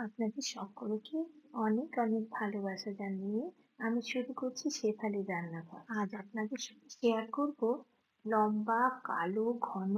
আপনাদের সকলকে অনেক অনেক ভালোবাসা জানিয়ে আমি শুরু করছি শেফালি রান্নাঘর। আজ আপনাদের শেয়ার করব লম্বা, কালো, ঘন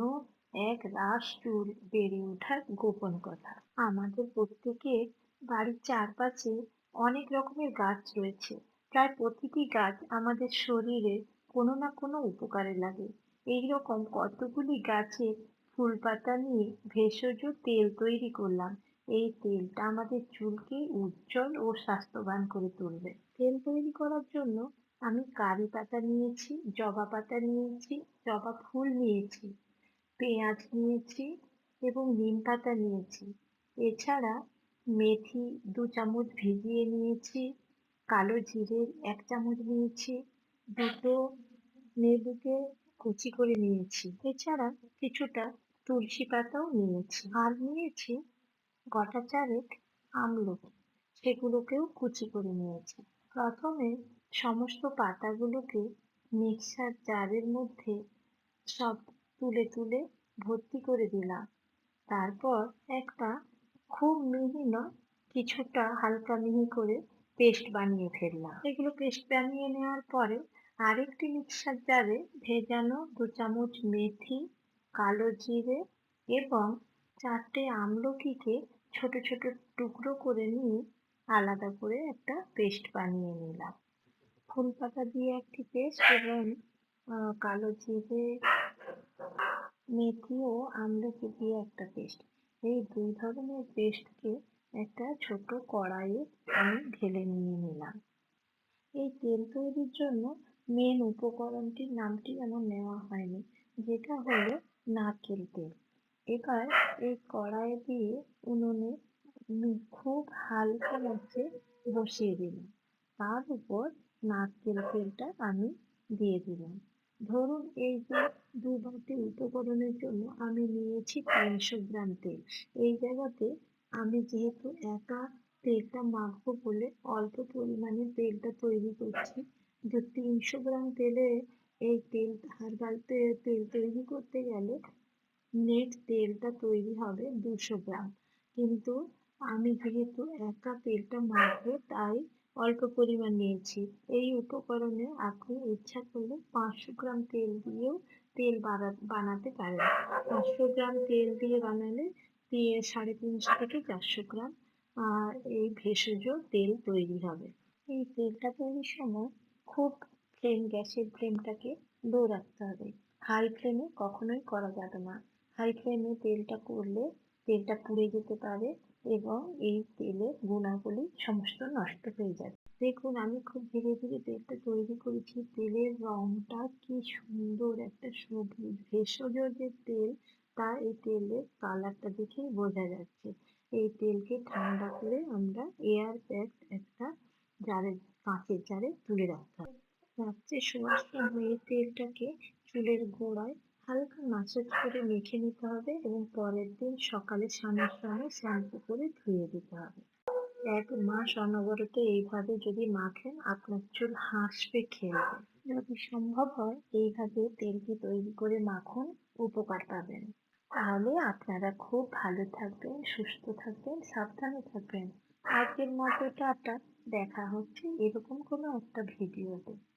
এক রাস চুল বেড়ে ওঠার গোপন কথা। আমাদের প্রত্যেকের বাড়ির চারপাশে অনেক রকমের গাছ রয়েছে। প্রায় প্রতিটি গাছ আমাদের শরীরে কোনো না কোনো উপকারে লাগে। এই রকম কতগুলি গাছের ফুল পাতা নিয়ে ভেষজ তেল তৈরি করলাম। এই তেলটা আমাদের চুলকে উজ্জ্বল ও স্বাস্থ্যবান করে তুলবে। তেল তৈরি করার জন্য আমি কারি পাতা নিয়েছি, জবা পাতা নিয়েছি, জবা ফুল নিয়েছি, পেঁয়াজ নিয়েছি এবং নিম পাতা নিয়েছি। এছাড়া মেথি দু চামচ ভিজিয়ে নিয়েছি, কালো জিরের এক চামচ নিয়েছি, দুটো লেবুকে কুচি করে নিয়েছি। এছাড়া কিছুটা তুলসী পাতাও নিয়েছি। আর নিয়েছি গোটা চারেক আমলকি সেগুলোকেও কুচি করে নিয়েছি। প্রথমে সমস্ত পাতাগুলোকে মিক্সার জারের মধ্যে সব তুলে তুলে ভর্তি করে দিলাম। তারপর একটা খুব মিহি নয় কিছুটা হালকা মিহি করে পেস্ট বানিয়ে ফেললাম। এগুলো পেস্ট বানিয়ে নেওয়ার পরে আরেকটি মিক্সার জারে ভেজানো দু চামচ মেথি, কালো জিরে এবং চারটে আমলকিকে ছোট ছোট টুকরো করে নিয়ে আলাদা করে একটা পেস্ট বানিয়ে নিলাম। ফুল পাতা দিয়ে একটি পেস্ট এবং কালো জিরে, মেথি ও আমলকি দিয়ে একটা পেস্ট। এই দুই ধরনের পেস্টকে একটা ছোট কড়াইয়ে আমি ঢেলে নিয়ে নিলাম। এই তেল তৈরির জন্য মেন উপকরণটির নামটি আমার নেওয়া হয়নি, যেটা হলো নারকেল তেল। এবার এই কড়াই দিয়ে উনুনে খুব হালকা আছে বসিয়ে দিলাম। তার উপর নারকেল তেলটা আমি দিয়ে দিলাম। ধরুন এই যে দু বাটি উপকরণের জন্য আমি নিয়েছি তিনশো গ্রাম তেল। এই জায়গাতে আমি যেহেতু একা তেলটা মাখবো বলে অল্প পরিমাণে তেলটা তৈরি করছি, যে তিনশো গ্রাম তেলে এই তেল হারবালতে তেল তৈরি করতে গেলে নেট তেলটা তৈরি হবে দুশো গ্রাম। কিন্তু আমি যেহেতু একা তেলটা মাখবো, তাই অল্প পরিমাণ নিয়েছি। এই উপকরণে আপনি ইচ্ছা করলে পাঁচশো গ্রাম তেল দিয়েও তেল বানাতে পারেন। পাঁচশো গ্রাম তেল দিয়ে বানালে সাড়ে তিনশো থেকে চারশো গ্রাম এই ভেষজ তেল তৈরি হবে। এই তেলটা তৈরির সময় খুব ফ্লেম, গ্যাসের ফ্লেমটাকে লো রাখতে হবে। হাই ফ্লেমে কখনোই করা যাবে না। হাই ফ্লেমে তেলটা করলে তেলটা পুড়ে যেতে পারে এবং এই তেলের গুণাগুলি সমস্ত নষ্ট হয়ে যাবে। দেখুন, আমি খুব ধীরে ধীরে তেলটা তৈরি করেছি। তেলের রংটা কি সুন্দর একটা সবুজ, ভেষজ যে তেল, তা এই তেলের কালারটা দেখেই বোঝা যাচ্ছে। এই তেলকে ঠান্ডা করে আমরা এয়ার প্যাক একটা জারে, কাঁচের জারে তুলে রাখতে হবে রাত্রে শোয়ার সময় তেলটাকে চুলের গোড়ায় হালকা মাসাজ করে মেখে নিতে হবে এবং পরের দিন সকালে স্নানের সময় শ্যাম্পু করে ধুয়ে দিতে হবে। এক মাস অনবরত এইভাবে যদি মাখেন, আপনার চুল হাসবে খেলবে। যদি সম্ভব হয়, এইভাবে তেলটি তৈরি করে মাখুন, উপকার পাবেন। তাহলে আপনারা খুব ভালো থাকবেন, সুস্থ থাকবেন, সাবধানে থাকবেন। আজকের মতো টাটা, দেখা হচ্ছে এরকম কোনো একটা ভিডিওতে।